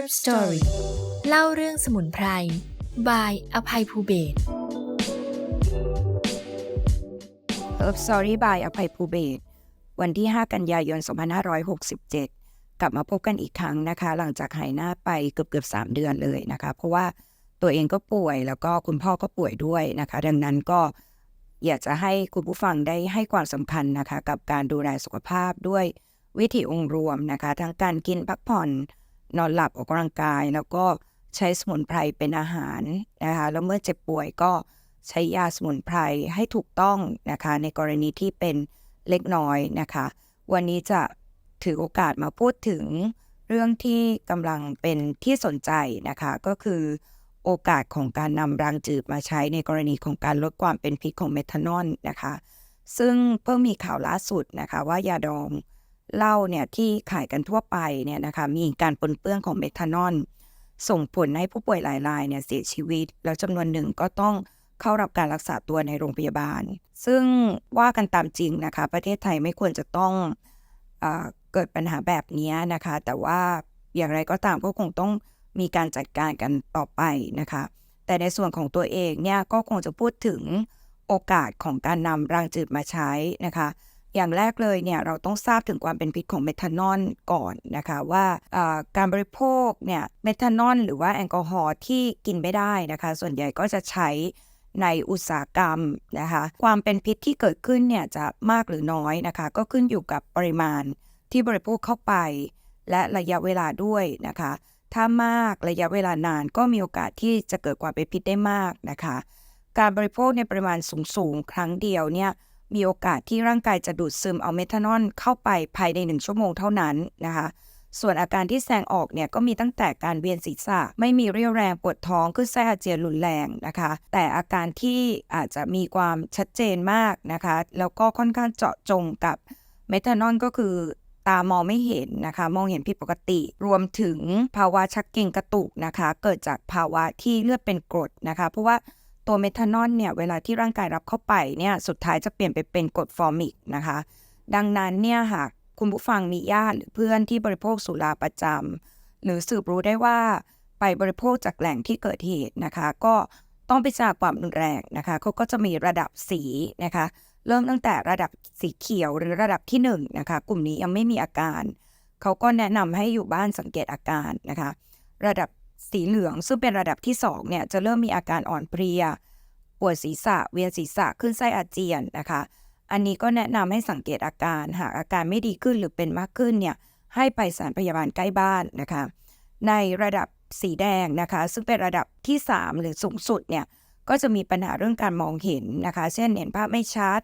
Herb Story เล่าเรื่องสมุนไพรบายอภัยภูเบศ Herb Story by อภัยภูเบศ วันที่ 5 กันยายน 2567 กลับมาพบกันอีกครั้งนะคะ หลังจากหายหน้าไปเกือบเกือบ3เดือนเลยนะคะ เพราะว่าตัวเองก็ป่วยแล้วก็คุณพ่อก็ป่วยด้วยนะคะ ดังนั้นก็อยากจะให้คุณผู้ฟังได้ให้ความสำคัญนะคะ กับการดูแลสุขภาพด้วยวิถีองค์รวมนะคะ ทั้งการกินพักผ่อน นอนหลับออกกำลังกาย แล้วก็ใช้สมุนไพรเป็นอาหารนะคะแล้วเมื่อเจ็บป่วยก็ใช้ยาสมุนไพรให้ถูกต้องนะคะในกรณีที่เป็นเล็กน้อยนะคะ วันนี้จะถือโอกาสมาพูดถึงเรื่องที่กำลังเป็นที่สนใจนะคะ ก็คือโอกาสของการนำรางจืดมาใช้ในกรณีของการลดความเป็นพิษของเมทานอลนะคะ ซึ่งเพิ่งมีข่าวล่าสุดนะคะว่ายาดอง เหล้าเนี่ยที่ขายกันทั่วไปเนี่ยนะคะมีการปนเปื้อนของเมทานอลส่งผลให้ผู้ป่วยหลายรายเนี่ยเสียชีวิต แล้วจำนวนหนึ่งก็ต้องเข้ารับการรักษาตัวในโรงพยาบาล ซึ่งว่ากันตามจริงนะคะ ประเทศไทยไม่ควรจะต้องเอเกิดปัญหาแบบนี้นะคะ แต่ว่าอย่างไรก็ตามก็คงต้องมีการจัดการกันต่อไปนะคะ แต่ในส่วนของตัวเองเนี่ยก็คงจะพูดถึงโอกาสของการนำรางจืดมาใช้นะคะ อย่างแรกเลยเนี่ยเราต้องทราบถึงความเป็นพิษของเมทานอลก่อนนะคะว่าการบริโภคเนี่ยเมทานอลหรือว่าแอลกอฮอล์ที่กินไม่ได้นะคะ ส่วนใหญ่ก็จะใช้ในอุตสาหกรรมนะคะความเป็นพิษที่เกิดขึ้นเนี่ยจะมากหรือน้อยนะคะ ก็ขึ้นอยู่กับปริมาณที่บริโภคเข้าไป และระยะเวลาด้วยนะคะ ถ้ามากระยะเวลานานก็มีโอกาสที่จะเกิดความเป็นพิษได้มากนะคะ การบริโภคในปริมาณสูงๆครั้งเดียวเนี่ย มีโอกาสที่ร่างกายจะดูดซึมเอาเมทานอลเข้าไปภายในหนึ่งชั่วโมงเท่านั้นนะคะส่วนอาการที่แสดงออกเนี่ยก็มีตั้งแต่การเวียนศีรษะ ไม่มีเรี่ยวแรงปวดท้องขึ้นไส้อาเจียนรุนแรงนะคะ แต่อาการที่อาจจะมีความชัดเจนมากนะคะ แล้วก็ค่อนข้างเจาะจงกับเมทานอลก็คือตามองไม่เห็นนะคะ มองเห็นผิดปกติ รวมถึงภาวะชักเกร็งกระตุกนะคะ เกิดจากภาวะที่เลือดเป็นกรดนะคะ เพราะว่า ตัวเมทานอลเนี่ยเวลาที่ร่างกายรับเข้าไปเนี่ยสุดท้ายจะเปลี่ยนไปเป็นกรดฟอร์มิกนะคะ ดังนั้นเนี่ยหากคุณผู้ฟังมีญาติหรือเพื่อนที่บริโภคสุราประจำหรือสืบรู้ได้ว่าไปบริโภคจากแหล่งที่เกิดเหตุนะคะ ก็ต้องไปจากความรุนแรงนะคะเขาก็จะมีระดับสีนะคะ เริ่มตั้งแต่ระดับสีเขียวหรือระดับที่1นงนะคะ กลุ่มนี้ยังไม่มีอาการ เขาก็แนะนำให้อยู่บ้านสังเกตอาการนะคะ ระดับ สีเหลืองซึ่งเป็นระดับที่2เนี่ยจะเริ่มมีอาการอ่อนเพลีย ปวดศีรษะ เวียนศีรษะขึ้นไส้อาเจียนนะคะ อันนี้ก็แนะนำให้สังเกตอาการหากอาการไม่ดีขึ้นหรือเป็นมากขึ้นเนี่ยให้ไปสถานพยาบาลใกล้บ้านนะคะ ในระดับสีแดงนะคะ ซึ่งเป็นระดับที่ 3 หรือสูงสุดเนี่ยก็จะมีปัญหาเรื่องการมองเห็นนะคะ เช่นเห็นภาพไม่ชัด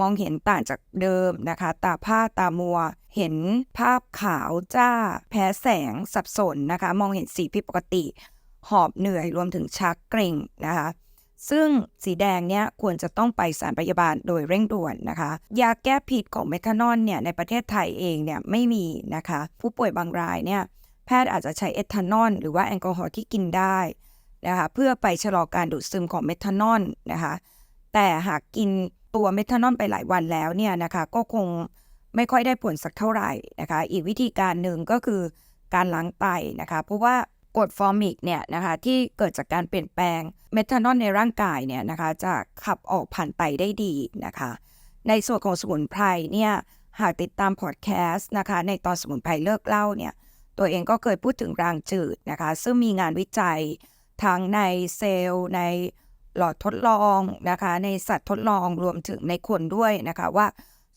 มองเห็นต่างจากเดิมนะคะ ตาผ้าตามัว เห็นภาพขาวจ้า แพ้แสงสับสนนะคะ มองเห็นสีผิดปกติ หอบเหนื่อยรวมถึงชักเกร็งนะคะซึ่งสีแดงเนี่ยควรจะต้องไปสารพยาบาลโดยเร่งด่วนนะคะ ยาแก้พิษของเมทานอลเนี่ยในประเทศไทยเองเนี่ยไม่มีนะคะ ผู้ป่วยบางรายเนี่ยแพทย์อาจจะใช้เอทานอลหรือว่าแอลกอฮอล์ที่กินได้นะคะเพื่อไปชะลอการดูดซึมของเมทานอลนะคะ แต่หากกิน ตัวเมทานอลไปหลายวันแล้วเนี่ยนะคะก็คงไม่ค่อยได้ผลสักเท่าไหร่นะคะ อีกวิธีการหนึ่งก็คือการล้างไตนะคะ เพราะว่ากรดฟอร์มิกเนี่ยนะคะที่เกิดจากการเปลี่ยนแปลงเมทานอลในร่างกายเนี่ยนะคะจะขับออกผ่านไตได้ดีนะคะ ในส่วนของสมุนไพรเนี่ยหากติดตามพอดแคสต์นะคะในตอนสมุนไพรเลิกเล่าเนี่ยตัวเองก็เคยพูดถึงรางจืดนะคะ ซึ่งมีงานวิจัยทั้งในเซลล์ใน หลอดทดลองนะคะ ในสัตว์ทดลองรวมถึงในคนด้วยนะคะว่า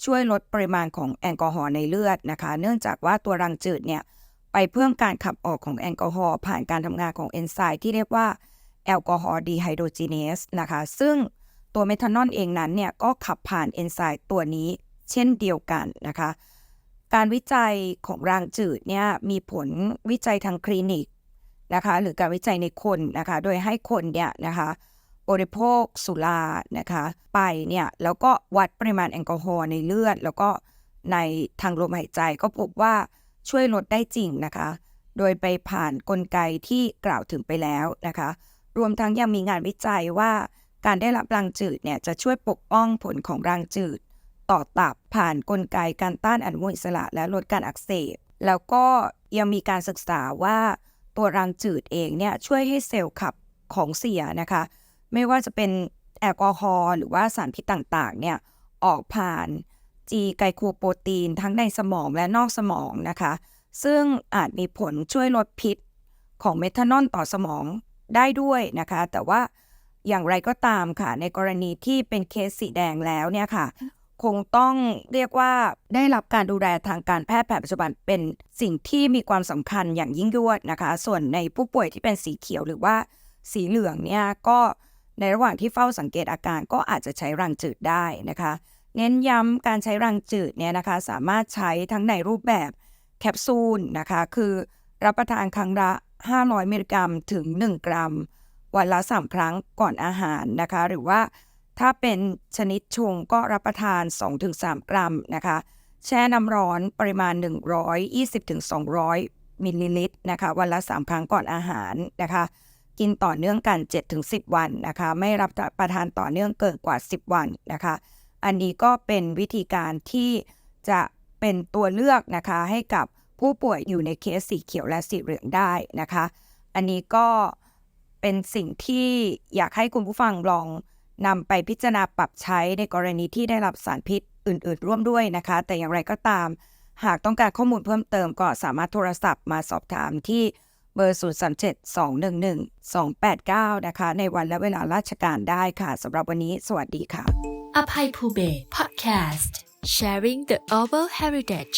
ช่วยลดปริมาณของแอลกอฮอล์ในเลือดนะคะ เนื่องจากว่าตัวรังจืดเนี่ยไปเพิ่มการขับออกของแอลกอฮอล์ผ่านการทำงานของเอนไซม์ที่เรียกว่าแอลกอฮอล์ดีไฮโดรจีเนสนะคะ ซึ่งตัวเมทานอลเองนั้นเนี่ยก็ขับผ่านเอนไซม์ตัวนี้เช่นเดียวกันนะคะ การวิจัยของรางจืดเนี่ยมีผลวิจัยทางคลินิกนะคะ หรือการวิจัยในคนนะคะ โดยให้คนเนี่ยนะคะ บริโภคสุรานะคะ ไปเนี่ยแล้วก็วัดปริมาณแอลกอฮอล์ในเลือด แล้วก็ในทางลมหายใจก็พบว่าช่วยลดได้จริงนะคะ โดยไปผ่านนกลไกที่กล่าวถึงไปแล้วนะคะ รวมทั้งยังมีงานวิจัยว่าการได้รับรังจืดเนี่ยจะช่วยปกป้องผลของรังจืด ต่อตับผ่านนกลไกการต้านอนุมูลอิสระและลดการอักเสบแล้วก็ยังมีการศึกษาว่าตัวรังจืดเองเนี่ยช่วยให้เซลล์ขับของเสียนะคะ ไม่ว่าจะเป็นแอลกอฮอล์หรือว่าสารพิษต่างๆ เนี่ย ออกผ่านจีไกลโคโปรตีนทั้งในสมองและนอกสมองนะคะ ซึ่งอาจมีผลช่วยลดพิษของเมทานอลต่อสมองได้ด้วยนะคะ แต่ว่าอย่างไรก็ตามค่ะ ในกรณีที่เป็นเคสสีแดงแล้วเนี่ยค่ะ คงต้องเรียกว่าได้รับการดูแลทางการแพทย์แผนปัจจุบันเป็นสิ่งที่มีความสำคัญอย่างยิ่งยวดนะคะ ส่วนในผู้ป่วยที่เป็นสีเขียวหรือว่าสีเหลืองเนี่ยก็ ในระหว่างที่เฝ้าสังเกตอาการก็อาจจะใช้รังจืดได้นะคะ เน้นย้ำการใช้รังจืดเนี่ยนะคะ สามารถใช้ทั้งในรูปแบบแคปซูลนะคะ คือรับประทานครั้งละ 500 มิลลิกรัมถึง 1 กรัม วันละ 3 ครั้งก่อนอาหารนะคะ หรือว่าถ้าเป็นชนิดชงก็รับประทาน 2-3 กรัมนะคะ แช่น้ำร้อนปริมาณ 120-200 มิลลิลิตรนะคะ วันละ 3 ครั้งก่อนอาหารนะคะ กินต่อเนื่องกัน 7-10 วันนะคะ ไม่รับประทานต่อเนื่องเกินกว่า 10 วันนะคะ อันนี้ก็เป็นวิธีการที่จะเป็นตัวเลือกนะคะให้กับผู้ป่วยอยู่ในเคสสีเขียวและสีเหลืองได้นะคะ อันนี้ก็เป็นสิ่งที่อยากให้คุณผู้ฟังลองนำไปพิจารณาปรับใช้ในกรณีที่ได้รับสารพิษอื่น ๆ ร่วมด้วยนะคะ แต่อย่างไรก็ตาม หากต้องการข้อมูลเพิ่มเติมก็สามารถโทรศัพท์มาสอบถามที่ เบอร์ 037 211 289 นะคะ ในวันและเวลาราชการได้ค่ะสำหรับวันนี้สวัสดีค่ะอภัยภูเบศ Podcast Sharing the Oval Heritage